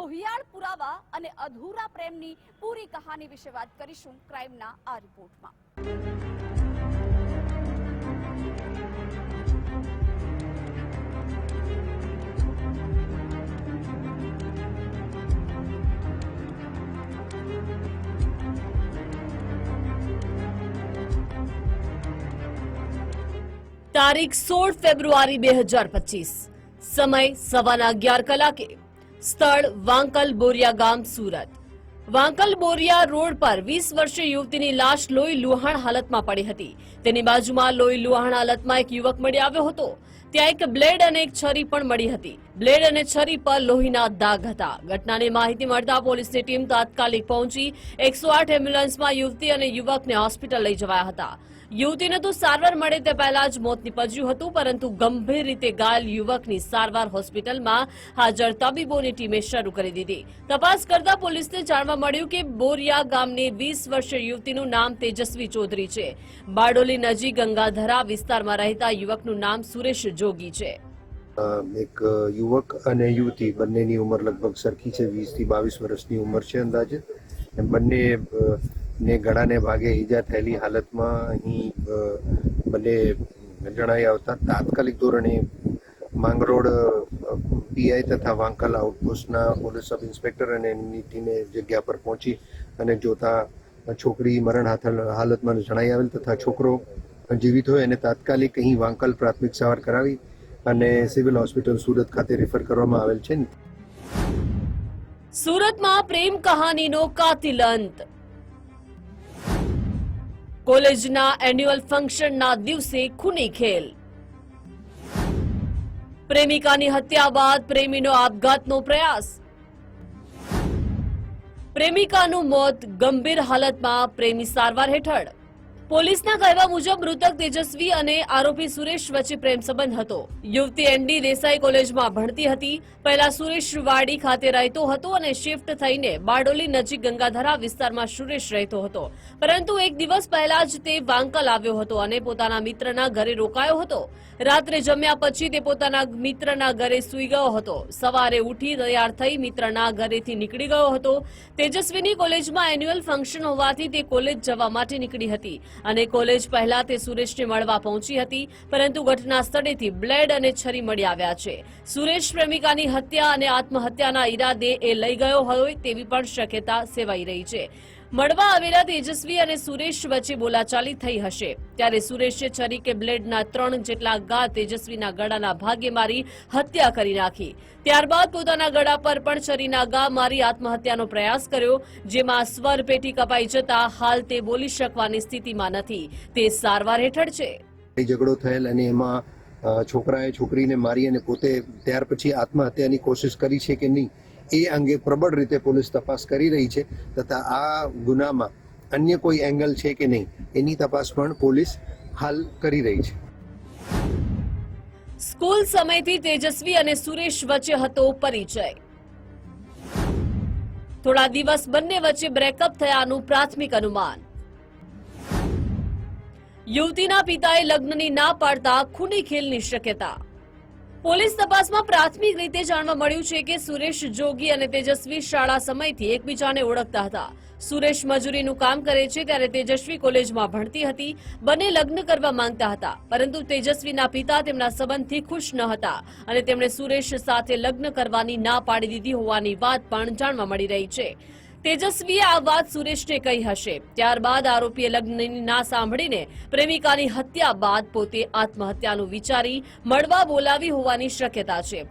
લોહિયાળ પુરાવા અને અધૂરા પ્રેમની પૂરી કહાની વિશે વાત કરીશું ક્રાઇમના આ રિપોર્ટમાં. તારીખ સોળ ફેબ્રુઆરી બે હજાર પચીસ. સમય સવાના અગિયાર કલાકે. સ્થળ વાંકલ બોરિયા ગામ સુરત. વાંકલ બોરિયા રોડ પર વીસ વર્ષીય યુવતીની લાશ લોહી લુહાણ હાલતમાં પડી હતી. તેની બાજુમાં લોહી લુહાણ હાલતમાં એક યુવક મળી આવ્યો હતો. ત્યાં એક બ્લેડ અને એક છરી પણ મળી હતી. બ્લેડ અને છરી પર લોહીના દાગ હતા. ઘટનાની માહિતી મળતા પોલીસની ટીમ તાત્કાલિક પહોંચી. એકસો આઠ એમ્બ્યુલન્સમાં યુવતી અને યુવકને હોસ્પિટલ લઈ જવાયા હતા. યુવતીને તો સારવાર મળે તે પહેલા જ મોત નીપજ્યું હતું, પરંતુ ગંભીર રીતે ઘાયલ યુવકની સારવાર હોસ્પિટલમાં હાજર તબીબોની ટીમે શરૂ કરી દીધી. તપાસ કરતા પોલીસને જાણવા મળ્યું કે બોરિયા ગામની વીસ વર્ષીય યુવતીનું નામ તેજસ્વી ચૌધરી છે. બારડોલી નજીક ગંગાધરા વિસ્તારમાં રહેતા યુવકનું નામ સુરેશ જોગી છે. એક યુવક અને યુવતી બંનેની ઉંમર લગભગ સરખી છે વીસથી બાવીસ વર્ષની ઉંમર છે અંદાજે. બંને ને ગળાને ભાગે ઈજા થયેલી હાલતમાં અહીં બંને જણાઈ આવતા તાત્કાલિક ધોરણે માંગરોળ પીઆઈ તથા વાંકલ આઉટપોસ્ટના પોલીસ સબ ઇન્સ્પેક્ટર અને એમની ટીમે જગ્યા પર પહોંચી અને જોતા છોકરી મરણ હાથલ- હાલતમાં જણાઈ આવેલ તથા છોકરો જીવિત હોય એને તાત્કાલિક અહીં વાંકલ પ્રાથમિક સારવાર કરાવી અને સિવિલ હોસ્પિટલ સુરત ખાતે રેફર કરવામાં આવેલ છે. સુરતમાં પ્રેમ કહાનીનો કાતિલ અંત. કોલેજના એન્યુઅલ ફંક્શનના દિવસે ખૂની ખેલ. પ્રેમિકાની હત્યા બાદ પ્રેમીનો આપઘાતનો પ્રયાસ. પ્રેમિકાનું મોત ગંભીર હાલતમાં પ્રેમી સારવાર હેઠળ. પોલીસના કહેવા મુજબ મૃતક તેજસ્વી અને આરોપી સુરેશ વચ્ચે પ્રેમ સંબંધ હતો. યુવતી એનડી દેસાઈ કોલેજમાં ભણતી હતી. પહેલા સુરેશ વાડી ખાતે રહેતો હતો અને શિફ્ટ થઈને બારડોલી નજીક ગંગાધરા વિસ્તારમાં સુરેશ રહેતો હતો. પરંતુ એક દિવસ પહેલા જ તે વાંકલ આવ્યો હતો અને પોતાના મિત્રના ઘરે રોકાયો હતો. રાત્રે જમ્યા પછી તે પોતાના મિત્રના ઘરે સૂઈ ગયો હતો. સવારે ઉઠી તૈયાર થઈ મિત્રના ઘરેથી નીકળી ગયો હતો. તેજસ્વીની કોલેજમાં એન્યુઅલ ફંક્શન હોવાથી તે કોલેજ જવા માટે નીકળી હતી. અને કોલેજ પહેલા તે સુરેશને મળવા પહોંચી હતી, પરંતુ ઘટના સ્થળેથી બ્લેડ અને છરી મળી આવ્યા છે. સુરેશ પ્રેમિકાની હત્યા અને આત્મહત્યાના ઈરાદે એ લઈ ગયો હોય તેવી પણ શક્યતા સેવાઈ રહી છે. મળવા આવેલા તેજસ્વી અને સુરેશ વચ્ચે બોલાચાલી થઈ હશે. ત્યારે સુરેશે છરી કે બ્લેડના ત્રણ જેટલા ગા તેજસ્વીના ગળાના ભાગે મારી હત્યા કરી નાખી. ત્યારબાદ પોતાના ગળા પર પણ છરીના ગા મારી આત્મહત્યાનો પ્રયાસ કર્યો, જેમાં સ્વર પેટી કપાઈ જતા હાલ તે બોલી શકવાની સ્થિતિમાં નથી. તે સારવાર હેઠળ છે. ઝઘડો થયેલ અને એમાં છોકરાએ છોકરીને મારી અને પોતે ત્યાર પછી આત્મહત્યાની કોશિશ કરી છે કે નહીં એ અંગે પ્રબળ રીતે પોલીસ તપાસ કરી રહી છે તથા આ ગુનામાં અન્ય કોઈ એંગલ છે કે નહીં, એની તપાસ પણ પોલીસ હાલ કરી રહી છે. સ્કૂલ સમયથી તેજસ્વી અને સુરેશ વચ્ચે હતો પરિચય. થોડા દિવસ બંને વચ્ચે બ્રેકઅપ થયાનું પ્રાથમિક અનુમાન. યુવતીના પિતાએ લગ્નની ના પાડતા ખૂની ખેલની શક્યતા. પોલીસ તપાસમાં પ્રાથમિક રીતે જાણવા મળ્યું છે કે સુરેશ જોગી અને તેજસ્વી શાળા સમયથી એકબીજાને ઓળખતા હતા. સુરેશ મજૂરીનું કામ કરે છે ત્યારે તેજસ્વી કોલેજમાં ભણતી હતી, બંને લગ્ન કરવા માંગતા હતા, પરંતુ તેજસ્વીના પિતા તેમના સંબંધથી ખુશ ન હતા અને તેમણે સુરેશ સાથે લગ્ન કરવાની ના પાડી દીધી હોવાની વાત પણ જાણવા મળી રહી છે. તેજસ્વીએ આ વાત સુરેશને કહી હશે. ત્યારબાદ આરોપીએ લગ્નની ના સાંભળીને પ્રેમિકાની હત્યા બાદ પોતે આત્મહત્યાનું વિચારી મળવા બોલાવી હોવાની શક્યતા છે.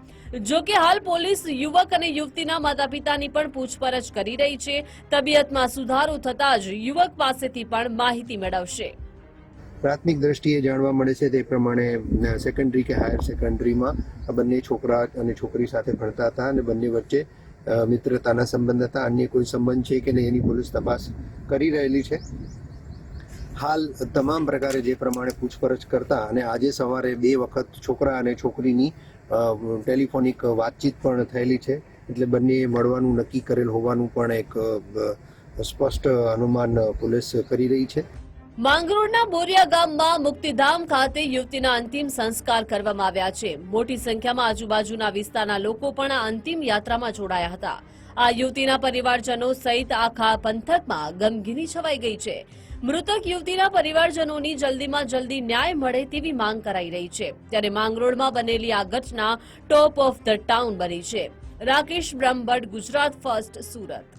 જો કે હાલ પોલીસ યુવક અને યુવતીના માતા પિતાની પણ પૂછપરછ કરી રહી છે. તબિયતમાં સુધારો થતાં જ યુવક પાસેથી પણ માહિતી મેળવશે. પ્રાથમિક દ્રષ્ટિએ જાણવા મળે છે તે પ્રમાણે સેકન્ડરી કે હાયર સેકન્ડરીમાં આ બંને છોકરા અને છોકરી સાથે ભણતા હતા અને બંને વચ્ચે મિત્રતાના સંબંધ હતા. અન્ય કોઈ સંબંધ છે કે નહીં એની પોલીસ તપાસ કરી રહેલી છે. હાલ તમામ પ્રકારે જે પ્રમાણે પૂછપરછ કરતા અને આજે સવારે બે વખત છોકરા અને છોકરીની ટેલિફોનિક વાતચીત પણ થયેલી છે. એટલે બંને મળવાનું નક્કી કરેલ હોવાનું પણ એક સ્પષ્ટ અનુમાન પોલીસ કરી રહી છે. માંગરોળના બોરિયા ગામમાં મુક્તિધામ ખાતે યુવતીના અંતિમ સંસ્કાર કરવામાં આવ્યા છે. મોટી સંખ્યામાં આજુબાજુના વિસ્તારના લોકો પણ આ અંતિમ યાત્રામાં જોડાયા હતા. આ યુવતીના પરિવારજનો સહિત આખા પંથકમાં ગમગીની છવાઈ ગઈ છે. મૃતક યુવતીના પરિવારજનોની જલ્દીમાં જલ્દી ન્યાય મળે તેવી માંગ કરાઈ રહી છે. ત્યારે માંગરોળમાં બનેલી આ ઘટના ટોપ ઓફ ધ ટાઉન બની છે. રાકેશ બ્રહ્મભટ્ટ, ગુજરાત ફર્સ્ટ, સુરત.